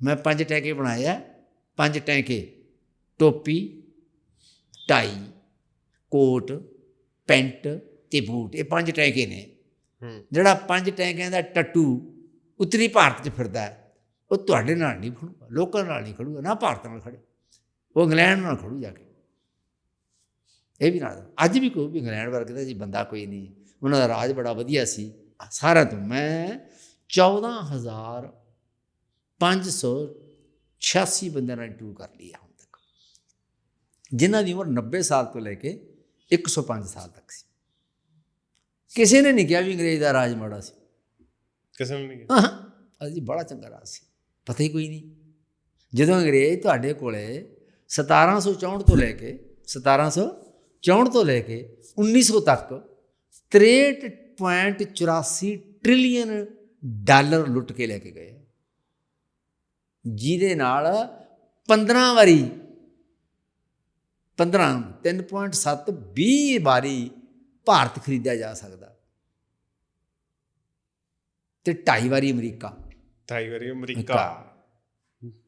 ਮੈਂ ਪੰਜ ਟੈਂਕੇ ਬਣਾਏ ਆ ਪੰਜ ਟੈਂਕੇ ਟੋਪੀ ਟਾਈ ਕੋਟ ਪੈਂਟ ਤੇ ਬੂਟ ਇਹ ਪੰਜ ਟੈਂਕੇ ਨੇ। ਜਿਹੜਾ ਪੰਜ ਟੈਂਕਿਆਂ ਦਾ ਟੱਟੂ ਉੱਤਰੀ ਭਾਰਤ 'ਚ ਫਿਰਦਾ ਹੈ, ਉਹ ਤੁਹਾਡੇ ਨਾਲ ਨਹੀਂ ਖੜੂਗਾ ਲੋਕਾਂ ਨਾਲ ਨਹੀਂ ਖੜੂਗਾ ਨਾ ਭਾਰਤ ਨਾਲ ਖੜੇ ਉਹ ਇੰਗਲੈਂਡ ਨਾਲ ਖੜੂ ਜਾ ਕੇ। ਇਹ ਵੀ ਨਾਲ ਅੱਜ ਵੀ ਕੋਈ ਵੀ ਇੰਗਲੈਂਡ ਵਰਗੇ ਦਾ ਜੀ ਬੰਦਾ ਕੋਈ ਨਹੀਂ ਉਹਨਾਂ ਦਾ ਰਾਜ ਬੜਾ ਵਧੀਆ ਸੀ। ਸਾਰਾ ਤੋਂ ਮੈਂ 14586 ਬੰਦਿਆਂ ਨਾਲ ਇੰਟਰਵਿਊ ਕਰ ਲਈ ਹੈ ਹੁਣ ਤੱਕ ਜਿਨ੍ਹਾਂ ਦੀ ਉਮਰ 90 ਸਾਲ ਤੋਂ ਲੈ ਕੇ 105 ਸਾਲ ਤੱਕ ਸੀ ਕਿਸੇ ਨੇ ਨਹੀਂ ਕਿਹਾ ਵੀ ਅੰਗਰੇਜ਼ ਦਾ ਰਾਜ ਮਾੜਾ ਸੀ ਕਿਸੇ ਨੂੰ ਨਹੀਂ ਕਿਹਾ। ਹਾਂ ਅਜੀ ਬੜਾ ਚੰਗਾ ਰਾਜ ਸੀ ਪਤਾ ਹੀ ਕੋਈ ਨਹੀਂ ਜਦੋਂ ਅੰਗਰੇਜ਼ ਤੁਹਾਡੇ ਕੋਲੇ 1764 ਤੋਂ ਲੈ ਕੇ 1764 ਤੋਂ ਲੈ ਕੇ 1900 ਤੱਕ 63.84 ਟ੍ਰਿਲੀਅਨ ਡਾਲਰ ਲੁੱਟ ਕੇ ਲੈ ਕੇ ਗਏ ਜਿਹਦੇ ਨਾਲ 15 ਵਾਰੀ 15 3.7 20 ਵਾਰੀ ਭਾਰਤ ਖਰੀਦਿਆ ਜਾ ਸਕਦਾ। ਤੇ ਢਾਈ ਵਾਰੀ ਅਮਰੀਕਾ। ਢਾਈ ਵਾਰੀ ਅਮਰੀਕਾ।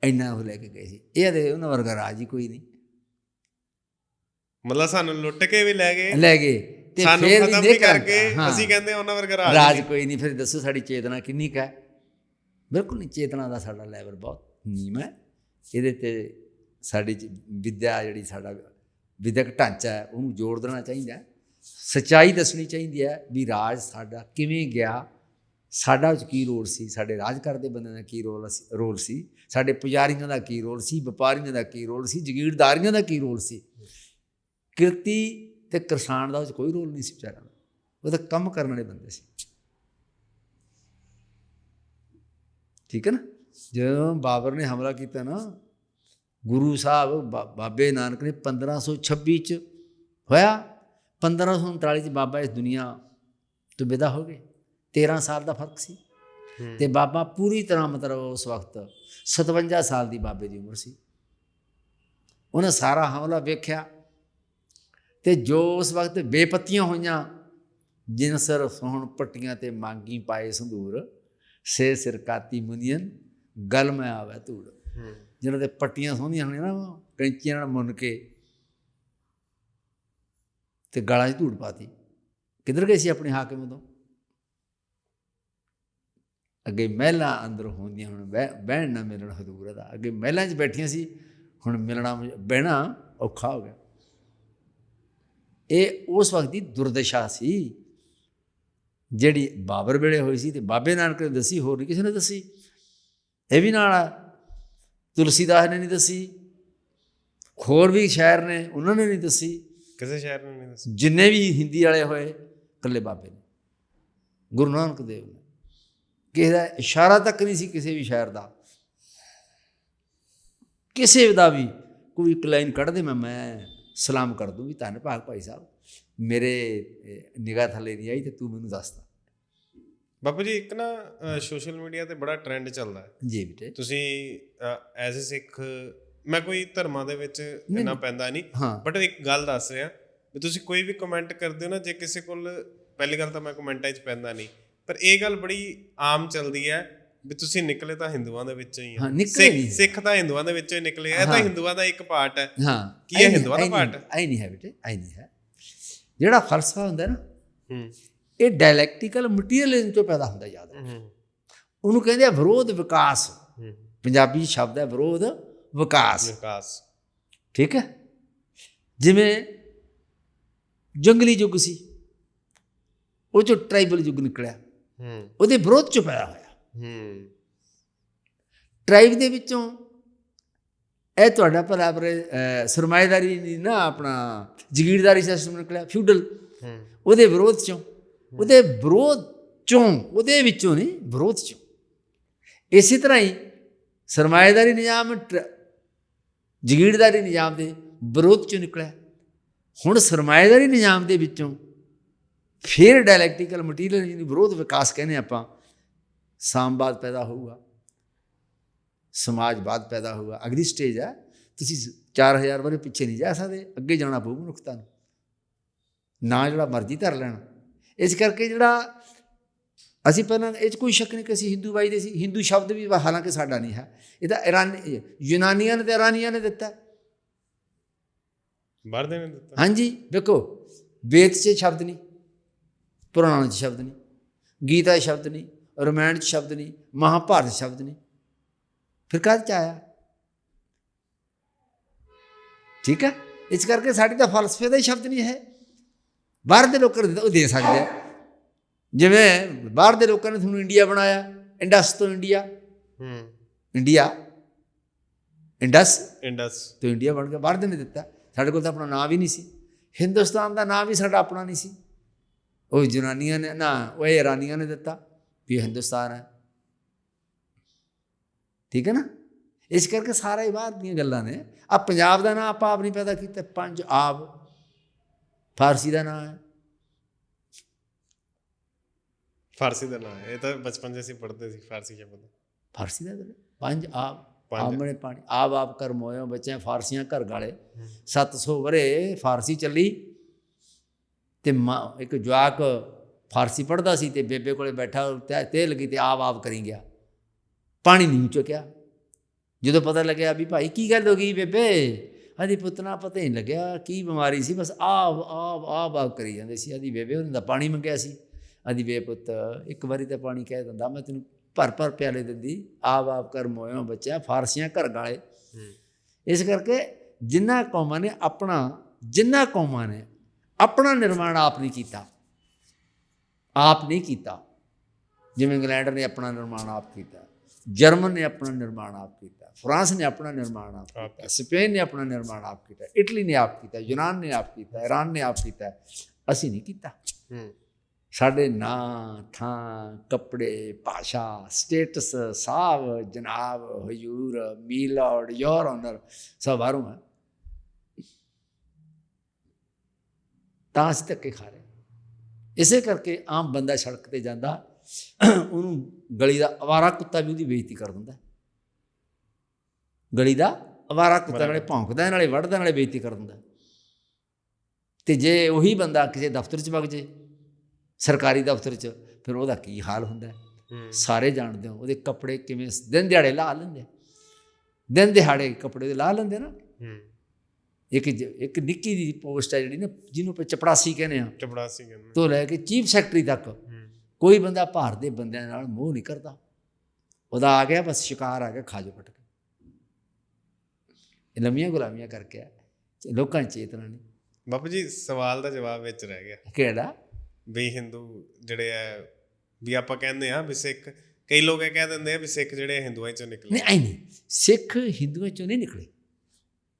ਇੰਨਾ ਉਹ ਲੈ ਕੇ ਗਏ ਸੀ। ਇਹ ਦੇ ਉਹਨਾਂ ਵਰਗਾ ਰਾਜ ਹੀ ਕੋਈ ਨਹੀਂ। ਮਤਲਬ ਸਾਨੂੰ ਲੁੱਟ ਕੇ ਵੀ ਲੈ ਗਏ। ਲੈ ਗਏ। ਤੇ ਫਿਰ ਖਤਮ ਵੀ। ਕਰਕੇ। ਅਸੀਂ ਕਹਿੰਦੇ ਉਹਨਾਂ ਵਰਗਾ ਰਾਜ ਰਾਜ। ਕੋਈ ਨਹੀਂ। ਫਿਰ ਦੱਸੋ ਸਾਡੀ ਚੇਤਨਾ ਕਿੰਨੀ ਕੁ ਹੈ। ਬਿਲਕੁਲ ਨਹੀਂ। ਚੇਤਨਾ ਦਾ ਸਾਡਾ ਲੈਵਲ ਬਹੁਤ ਨਿਯਮ ਹੈ। ਇਹਦੇ ਤੇ ਸਾਡੀ ਜ- ਵਿੱਦਿਆ ਜਿਹੜੀ ਸਾਡਾ ਵਿਦਿਅਕ ਢਾਂਚਾ ਹੈ, ਉਹਨੂੰ ਜੋੜ ਦੇਣਾ ਚਾਹੀਦਾ ਹੈ। ਸੱਚਾਈ ਦੱਸਣੀ ਚਾਹੀਦੀ ਹੈ ਵੀ ਰਾਜ ਸਾਡਾ ਕਿਵੇਂ ਗਿਆ, ਸਾਡਾ ਵਿੱਚ ਕੀ ਰੋਲ ਸੀ, ਸਾਡੇ ਰਾਜ ਕਰਦੇ ਬੰਦਿਆਂ ਦਾ ਕੀ ਰੋਲ ਸੀ ਰੋਲ ਸੀ, ਸਾਡੇ ਪੁਜਾਰੀਆਂ ਦਾ ਕੀ ਰੋਲ ਸੀ, ਵਪਾਰੀਆਂ ਦਾ ਕੀ ਰੋਲ ਸੀ, ਜਗੀਰਦਾਰੀਆਂ ਦਾ ਕੀ ਰੋਲ ਸੀ। ਕਿਰਤੀ ਤੇ ਕਿਸਾਨ ਦਾ ਉਹ 'ਚ ਕੋਈ ਰੋਲ ਨਹੀਂ ਸੀ ਵਿਚਾਰਾ ਉਹ ਤਾਂ ਕੰਮ ਕਰਨ ਵਾਲੇ ਬੰਦੇ ਸੀ। ਠੀਕ ਹੈ ਨਾ? ਜਦੋਂ ਬਾਬਰ ਨੇ ਹਮਲਾ ਕੀਤਾ ਨਾ ਗੁਰੂ ਸਾਹਿਬ ਬਾਬੇ ਨਾਨਕ ਨੇ 1526 ਚ ਹੋਇਆ 1539 ਚ ਬਾਬਾ ਇਸ ਦੁਨੀਆ ਤੋਂ ਵਿਦਾ ਹੋ ਗਏ। 13 ਸਾਲ ਦਾ ਫ਼ਰਕ ਸੀ। ਤੇ ਬਾਬਾ ਪੂਰੀ ਤਰ੍ਹਾਂ ਮਤਲਬ ਉਸ ਵਕਤ 57 ਸਾਲ ਦੀ ਬਾਬੇ ਦੀ ਉਮਰ ਸੀ। ਉਹਨੇ ਸਾਰਾ ਹਮਲਾ ਵੇਖਿਆ ਤੇ ਜੋ ਉਸ ਵਕਤ ਬੇਪੱਤੀਆਂ ਹੋਈਆਂ ਜਿਨ ਸਰ ਸੋਹਣ ਪੱਟੀਆਂ ਤੇ ਮੰਗੀ ਪਾਏ ਸੰਧੂਰ ਸੇ ਸਿਰਕਾਤੀ ਮੁਨੀਅਨ ਗਲ ਮੈਂ ਆਵੇ ਧੂੜ। ਜਿਹਨਾਂ ਦੇ ਪੱਟੀਆਂ ਸੋਹਣੀਆਂ ਹੋਣੀਆਂ ਨਾ ਕੈਂਚੀਆਂ ਨਾਲ ਮੁੰਨ ਕੇ ਤੇ ਗਲਾਂ 'ਚ ਧੂੜ ਪਾਤੀ। ਕਿੱਧਰ ਗਏ ਸੀ ਆਪਣੇ ਹਾਕਮ ਉਦੋਂ? ਅੱਗੇ ਮਹਿਲਾਂ ਅੰਦਰ ਹੁੰਦੀਆਂ ਹੁਣ ਬਹਿ- ਬਹਿਣ ਨਾ ਮਿਲਣ ਹਜ਼ੂਰ ਦਾ ਅੱਗੇ ਮਹਿਲਾਂ 'ਚ ਬੈਠੀਆਂ ਸੀ ਹੁਣ ਮਿਲਣਾ ਬਹਿਣਾ ਔਖਾ ਹੋ ਗਿਆ। ਇਹ ਉਸ ਵਕਤ ਦੀ ਦੁਰਦਸ਼ਾ ਸੀ ਜਿਹੜੀ ਬਾਬਰ ਵੇਲੇ ਹੋਈ ਸੀ ਤੇ ਬਾਬੇ ਨਾਨਕ ਨੇ ਦੱਸੀ ਹੋਰ ਨਹੀਂ ਕਿਸੇ ਨੇ ਦੱਸੀ। ਇਹ ਵੀ ਨਾਲ ਆ। ਤੁਲਸੀਦਾਸ ਨੇ ਨਹੀਂ ਦੱਸੀ। ਹੋਰ ਵੀ ਸ਼ਾਇਰ ਨੇ ਉਹਨਾਂ ਨੇ ਨਹੀਂ ਦੱਸੀ। ਕਿਸੇ ਸ਼ਹਿਰ ਨੂੰ ਨਹੀਂ ਦੱਸਿਆ ਜਿੰਨੇ ਵੀ ਹਿੰਦੀ ਵਾਲੇ ਹੋਏ ਇਕੱਲੇ ਬਾਬੇ ਨੇ। ਗੁਰੂ ਨਾਨਕ ਦੇਵ ਨੇ। ਕਿਸੇ ਦਾ ਇਸ਼ਾਰਾ ਤੱਕ ਨਹੀਂ ਸੀ ਕਿਸੇ ਵੀ ਸ਼ਾਇਰ ਦਾ। ਕਿਸੇ ਦਾ ਵੀ ਕੋਈ ਇੱਕ ਲਾਈਨ ਕੱਢ ਦੇ ਮੈਂ ਮੈਂ ਸਲਾਮ ਕਰ ਦੂੰ ਵੀ ਧੰਨ ਭਾਗ ਭਾਈ ਸਾਹਿਬ। ਮੇਰੇ ਨਿਗਾਹ ਥੱਲੇ ਨਹੀਂ ਆਈ ਤੇ ਤੂੰ ਮੈਨੂੰ ਦੱਸਦਾ ਬਾਪੂ ਜੀ ਇੱਕ ਨਾ ਸੋਸ਼ਲ ਮੀਡੀਆ ਤੇ ਬੜਾ ਟ੍ਰੈਂਡ ਚੱਲਦਾ ਹੈ। ਜੀ ਬੇਟੇ ਤੁਸੀਂ ਐਜ਼ ਅ ਸਿੱਖ ਮੈਂ ਕੋਈ ਧਰਮਾਂ ਦੇ ਵਿੱਚ ਇੰਨਾ ਪੈਂਦਾ ਨਹੀਂ ਬਟ ਇੱਕ ਗੱਲ ਦੱਸ ਰਿਹਾ ਵੀ ਤੁਸੀਂ ਕੋਈ ਵੀ ਕਮੈਂਟ ਕਰਦੇ ਹੋ ਨਾ ਜੇ ਕਿਸੇ ਕੋਲ ਪਹਿਲੀ ਗੱਲ ਤਾਂ ਮੈਂ ਕਮੈਂਟਾਂ 'ਚ ਪੈਂਦਾ ਨਹੀਂ ਪਰ ਇਹ ਗੱਲ ਬੜੀ ਆਮ ਚੱਲਦੀ ਹੈ ਵੀ ਤੁਸੀਂ ਨਿਕਲੇ ਤਾਂ ਹਿੰਦੂਆਂ ਦੇ ਵਿੱਚੋਂ ਹੀ ਹਾਂ, ਆ ਸਿੱਖ- ਤਾਂ ਹਿੰਦੂਆਂ ਦੇ ਵਿੱਚੋਂ ਹੀ ਨਿਕਲੇ ਆ ਇਹ ਤਾਂ। ਹਿੰਦੂਆਂ ਦਾ ਇੱਕ ਪਾਰਟ ਹੈ। ਹਾਂ ਕੀ ਇਹ ਹਿੰਦੂਆਂ ਦਾ part ਹੈ? ਆਈ ਨਹੀਂ ਹੈ ਬੇਟੇ ਆਈ ਨਹੀਂ ਹੈ। ਜਿਹੜਾ ਫਲਸਫਾ ਹੁੰਦਾ ਨਾ ਹੂੰ। ਇਹ ਡਾਇਲੈਕਟੀਕਲ ਮਟੀਰੀਅਲਿਜ਼ਮ ਤੋਂ ਪੈਦਾ ਹੁੰਦਾ ਯਾਦ ਰੱਖ। ਹੂੰ। ਉਹਨੂੰ ਕਹਿੰਦੇ ਆ ਵਿਰੋਧ ਵਿਕਾਸ। ਪੰਜਾਬੀ ਸ਼ਬਦ ਹੈ ਵਿਰੋਧ ਵਿਕਾਸ। ਵਿਕਾਸ। ਠੀਕ ਹੈ? ਜਿਵੇਂ ਜੰਗਲੀ ਯੁੱਗ ਸੀ ਉਹ ਚੋਂ ਟ੍ਰਾਈਬਲ ਯੁੱਗ ਨਿਕਲਿਆ। ਹੂੰ। ਉਹਦੇ ਵਿਰੋਧ ਚ ਪੈਦਾ ਹੋਇਆ। ਹੂੰ। ਟ੍ਰਾਈਬ ਦੇ ਵਿੱਚੋਂ ਇਹ ਤੁਹਾਡਾ ਭਲਾ ਸਰਮਾਇਦਾਰੀ ਨਹੀਂ ਨਾ ਆਪਣਾ ਜ਼ਗੀਰਦਾਰੀ ਸਿਸਟਮ ਨਿਕਲਿਆ ਫਿਊਡਲ ਹੂੰ। ਉਹਦੇ ਵਿਰੋਧ ਚੋਂ ਉਹਦੇ ਵਿਰੋਧ ਚੋਂ, ਉਹਦੇ ਵਿੱਚੋਂ ਨਹੀਂ, ਵਿਰੋਧ ਚੋਂ। ਇਸੇ ਤਰ੍ਹਾਂ ਹੀ ਸਰਮਾਇਦਾਰੀ ਨਿਜ਼ਾਮ, ਟਰ- ਜ਼ਗੀਰਦਾਰੀ ਨਿਜ਼ਾਮ ਦੇ ਵਿਰੋਧ ਚੋਂ ਨਿਕਲਿਆ। ਹੁਣ ਸਰਮਾਇਦਾਰੀ ਨਿਜ਼ਾਮ ਦੇ ਵਿੱਚੋਂ ਫਿਰ ਡਾਇਲੈਕਟੀਕਲ ਮਟੀਰੀਅਲ ਜਿਹਨੂੰ ਵਿਰੋਧ ਵਿਕਾਸ ਕਹਿੰਦੇ ਆਪਾਂ ਸਾਮਵਾਦ ਪੈਦਾ ਹੋਊਗਾ ਸਮਾਜਵਾਦ ਪੈਦਾ ਹੋਊਗਾ। ਅਗਲੀ ਸਟੇਜ ਹੈ ਤੁਸੀਂ 4000 ਵਰੇ ਪਿੱਛੇ ਨਹੀਂ ਜਾ ਸਕਦੇ, ਅੱਗੇ ਜਾਣਾ ਪਊ ਮਨੁੱਖਤਾ ਨੂੰ। ਨਾ ਜਿਹੜਾ ਮਰਜ਼ੀ ਧਰ ਲੈਣਾ। ਇਸ ਕਰਕੇ ਜਿਹੜਾ ਅਸੀਂ ਪਹਿਲਾਂ ਇਹ 'ਚ ਕੋਈ ਸ਼ੱਕ ਨਹੀਂ ਕਿ ਅਸੀਂ ਹਿੰਦੂ ਬਾਈ ਦੇ ਸੀ ਹਿੰਦੂ ਸ਼ਬਦ ਵੀ ਹਾਲਾਂਕਿ ਸਾਡਾ ਨਹੀਂ ਹੈ। ਇਹ ਤਾਂ ਇਰਾਨੀ ਯੂਨਾਨੀਆਂ ਨੇ ਤੇ ਇਰਾਨੀਆਂ ਨੇ ਦਿੱਤਾ। ਬਾਹਰ ਦੇ ਨੇ ਦਿੱਤਾ। ਹਾਂਜੀ ਵੇਖੋ ਵੇਦ 'ਚ ਸ਼ਬਦ ਨਹੀਂ ਪੁਰਾਣਾਂ 'ਚ ਸ਼ਬਦ ਨਹੀਂ ਗੀਤਾ 'ਚ ਸ਼ਬਦ ਨਹੀਂ ਰਮਾਇਣ 'ਚ ਸ਼ਬਦ ਨਹੀਂ ਮਹਾਭਾਰਤ ਸ਼ਬਦ ਨਹੀਂ। ਫਿਰ ਕਾਹਦੇ 'ਚ ਆਇਆ? ਠੀਕ ਹੈ? ਇਸ ਕਰਕੇ ਸਾਡੀ ਤਾਂ ਫਲਸਫੇ ਦਾ ਹੀ ਸ਼ਬਦ ਨਹੀਂ ਹੈ। ਬਾਹਰ ਦੇ ਲੋਕਾਂ ਨੂੰ ਉਹ ਦੇ ਸਕਦੇ ਆ। ਜਿਵੇਂ ਬਾਹਰ ਦੇ ਲੋਕਾਂ ਨੇ ਤੁਹਾਨੂੰ ਇੰਡੀਆ ਬਣਾਇਆ ਇੰਡਸ ਤੋਂ ਇੰਡੀਆ। ਹੂੰ। ਇੰਡੀਆ। ਇੰਡਸ। ਇੰਡਸ। ਤੋਂ ਇੰਡੀਆ ਬਣ ਗਿਆ ਬਾਹਰ ਦੇ ਨੇ ਦਿੱਤਾ। ਸਾਡੇ ਕੋਲ ਤਾਂ ਆਪਣਾ ਨਾਮ ਵੀ ਨਹੀਂ ਸੀ। ਹਿੰਦੁਸਤਾਨ ਦਾ ਨਾਮ ਵੀ ਸਾਡਾ ਆਪਣਾ ਨਹੀਂ ਸੀ। ਉਹ ਜਨਾਨੀਆਂ ਨੇ ਨਾ ਉਹ ਇਰਾਨੀਆਂ ਨੇ ਦਿੱਤਾ ਵੀ ਹਿੰਦੁਸਤਾਨ ਹੈ। ਠੀਕ ਹੈ ਨਾ? ਇਸ ਕਰਕੇ ਸਾਰਾ ਹੀ ਬਾਹਰ ਦੀਆਂ ਗੱਲਾਂ ਨੇ। ਆ ਪੰਜਾਬ ਦਾ ਨਾਮ ਆਪਾਂ ਆਪ ਨਹੀਂ ਪੈਦਾ ਕੀਤਾ। ਪੰਜ ਆਬ। ਫਾਰਸੀ ਦਾ ਨਾਮ ਹੈ। ਫਾਰਸੀ ਦਾ ਨਾਮ ਹੈ। ਇਹ ਤਾਂ ਬਚਪਨ 'ਚ ਅਸੀਂ ਪੜ੍ਹਦੇ ਸੀ ਫਾਰਸੀ ਸ਼ਬਦ। ਫਾਰਸੀ ਦਾ। ਪੰਜ ਆਬ। ਆਮਣੇ ਪਾਣੀ। ਆਬ ਆਬ ਕਰ ਮੋਇਓ ਬੱਚੇ ਫਾਰਸੀਆਂ ਘਰ ਗਾਲੇ। 700 ਵਰੇ ਫਾਰਸੀ ਚੱਲੀ। ਤੇ ਮਾਂ ਇੱਕ ਜਵਾਕ ਫਾਰਸੀ ਪੜ੍ਹਦਾ ਸੀ ਤੇ ਬੇਬੇ ਕੋਲੇ ਬੈਠਾ ਤੇ ਤੇ ਲੱਗੀ ਤੇ ਆਬ ਆਬ ਕਰੀ ਗਿਆ। ਪਾਣੀ ਨਹੀਂ ਚੁੱਕਿਆ। ਜਦੋਂ ਪਤਾ ਲੱਗਿਆ ਵੀ ਭਾਈ ਕੀ ਗੱਲ ਹੋ ਗਈ ਬੇਬੇ? ਆਦੀ ਪੁੱਤਨਾ ਪਤਾ ਹੀ ਨਹੀਂ ਲੱਗਿਆ ਕੀ ਬਿਮਾਰੀ ਸੀ ਬਸ ਆਬ ਆਬ ਆਬ ਆਬ ਕਰੀ ਜਾਂਦੇ ਸੀ। ਆਦੀ ਬੇਬੇ ਉਹਨਾਂ ਦਾ ਪਾਣੀ ਮੰਗਿਆ ਸੀ। ਆਦੀ ਬੇ ਪੁੱਤ ਇੱਕ ਵਾਰੀ ਤਾਂ ਪਾਣੀ ਕਹਿ ਦਿੰਦਾ ਮੈਂ ਤੈਨੂੰ ਭਰ ਭਰ ਪਿਆਲੇ ਦਿੰਦੀ। ਆਬ ਆਬ ਕਰ ਮੋਇਓ ਬੱਚਾ ਫਾਰਸੀਆਂ ਘਰ ਗਾਲੇ। ਇਸ ਕਰਕੇ ਜਿਨ੍ਹਾਂ ਕੌਮਾਂ ਨੇ ਆਪਣਾ ਜਿਨ੍ਹਾਂ ਕੌਮਾਂ ਨੇ ਆਪਣਾ ਨਿਰਮਾਣ ਆਪ ਨਹੀਂ ਕੀਤਾ। ਆਪ ਨਹੀਂ ਕੀਤਾ। ਜਿਵੇਂ ਇੰਗਲੈਂਡ ਨੇ ਆਪਣਾ ਨਿਰਮਾਣ ਆਪ ਕੀਤਾ। ਜਰਮਨ ਨੇ ਆਪਣਾ ਨਿਰਮਾਣ ਆਪ ਕੀਤਾ ਫਰਾਂਸ ਨੇ ਆਪਣਾ ਨਿਰਮਾਣ ਆਪ ਕੀਤਾ ਸਪੇਨ ਨੇ ਆਪਣਾ ਨਿਰਮਾਣ ਆਪ ਕੀਤਾ ਇਟਲੀ ਨੇ ਆਪ ਕੀਤਾ ਯੂਨਾਨ ਨੇ ਆਪ ਕੀਤਾ ਈਰਾਨ ਨੇ ਆਪ ਕੀਤਾ ਅਸੀਂ ਨਹੀਂ ਕੀਤਾ। ਸਾਡੇ ਨਾਂ ਥਾਂ ਕੱਪੜੇ ਭਾਸ਼ਾ ਸਟੇਟਸ ਸਾਹਿਬ ਜਨਾਬ ਹਜੂਰ ਮੀਲੋਡ ਯੋਰ ਆਨਰ ਸਭ ਬਾਹਰੋਂ ਹੈ ਤਾਂ ਅਸੀਂ ਧੱਕੇ ਖਾ ਰਹੇ ਇਸੇ ਕਰਕੇ ਆਮ ਬੰਦਾ ਸੜਕ ਤੇ ਜਾਂਦਾ ਉਹਨੂੰ ਗਲੀ ਦਾ ਅਵਾਰਾ ਕੁੱਤਾ ਵੀ ਉਹਦੀ ਬੇਇੱਜ਼ਤੀ ਕਰ ਦਿੰਦਾ ਗਲੀ ਦਾ ਅਵਾਰਾ ਕੁੱਤਾ ਨਾਲੇ ਭੌਂਕਦਾ ਨਾਲੇ ਵੜਦਾ ਨਾਲੇ ਬੇਇੱਜ਼ਤੀ ਕਰ ਦਿੰਦਾ ਤੇ ਜੇ ਉਹੀ ਬੰਦਾ ਕਿਸੇ ਦਫ਼ਤਰ 'ਚ ਵਗ ਜੇ ਸਰਕਾਰੀ ਦਫ਼ਤਰ 'ਚ ਫਿਰ ਉਹਦਾ ਕੀ ਹਾਲ ਹੁੰਦਾ ਸਾਰੇ ਜਾਣਦੇ ਹੋ ਉਹਦੇ ਕੱਪੜੇ ਕਿਵੇਂ ਦਿਨ ਦਿਹਾੜੇ ਲਾ ਲੈਂਦੇ। ਦਿਨ ਦਿਹਾੜੇ ਕੱਪੜੇ ਲਾ ਲੈਂਦੇ ਨਾ। ਇੱਕ ਇੱਕ ਨਿੱਕੀ ਦੀ ਪੋਸਟ ਹੈ ਜਿਹੜੀ ਨਾ ਜਿਹਨੂੰ ਆਪਾਂ ਚਪੜਾਸੀ ਕਹਿੰਦੇ ਆ। ਚਪੜਾਸੀ ਕਹਿੰਦੇ ਤੋਂ ਲੈ ਕੇ ਚੀਫ ਸੈਕਟਰੀ ਤੱਕ। ਕੋਈ ਬੰਦਾ ਭਾਰਤ ਦੇ ਬੰਦਿਆਂ ਨਾਲ ਮੋਹ ਨਹੀਂ ਕਰਦਾ। ਉਹਦਾ ਆ ਗਿਆ ਬਸ ਸ਼ਿਕਾਰ ਆ ਗਿਆ ਖਾ ਜੋ ਪਟ ਕੇ ਇਹ ਲੰਮੀਆਂ ਗੁਲਾਮੀਆਂ ਕਰਕੇ ਆ। ਲੋਕਾਂ 'ਚ ਚੇਤਨਾ ਨਹੀਂ। ਬਾਪੂ ਜੀ ਸਵਾਲ ਦਾ ਜਵਾਬ ਵਿੱਚ ਰਹਿ ਗਿਆ। ਕਿਹੜਾ? ਵੀ ਹਿੰਦੂ ਜਿਹੜੇ ਆ ਵੀ ਆਪਾਂ ਕਹਿੰਦੇ ਆ ਵੀ ਸਿੱਖ ਕਈ ਲੋਕ ਇਹ ਕਹਿ ਦਿੰਦੇ ਆ ਵੀ ਸਿੱਖ ਜਿਹੜੇ ਹਿੰਦੂਆਂ ਚੋਂ ਨਿਕਲੇ। ਨਹੀਂ ਐ ਨਹੀਂ। ਸਿੱਖ ਹਿੰਦੂਆਂ ਚੋਂ ਨਹੀਂ ਨਿਕਲੇ।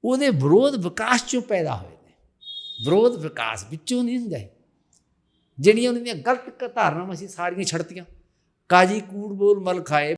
ਉਹਦੇ ਵਿਰੋਧ ਵਿਕਾਸ ਚੋਂ ਪੈਦਾ ਹੋਏ ਨੇ। ਵਿਰੋਧ ਵਿਕਾਸ ਵਿੱਚੋਂ ਨਹੀਂ ਹੁੰਦਾ। ਜਿਹੜੀਆਂ ਉਹਨਾਂ ਦੀਆਂ ਗਲਤ ਧਾਰਨਾਵਾਂ ਸੀ ਸਾਰੀਆਂ ਛੱਡਤੀਆਂ। ਕਾਜੀ ਕੂੜ ਬੋਲ ਮਲ ਖਾਏ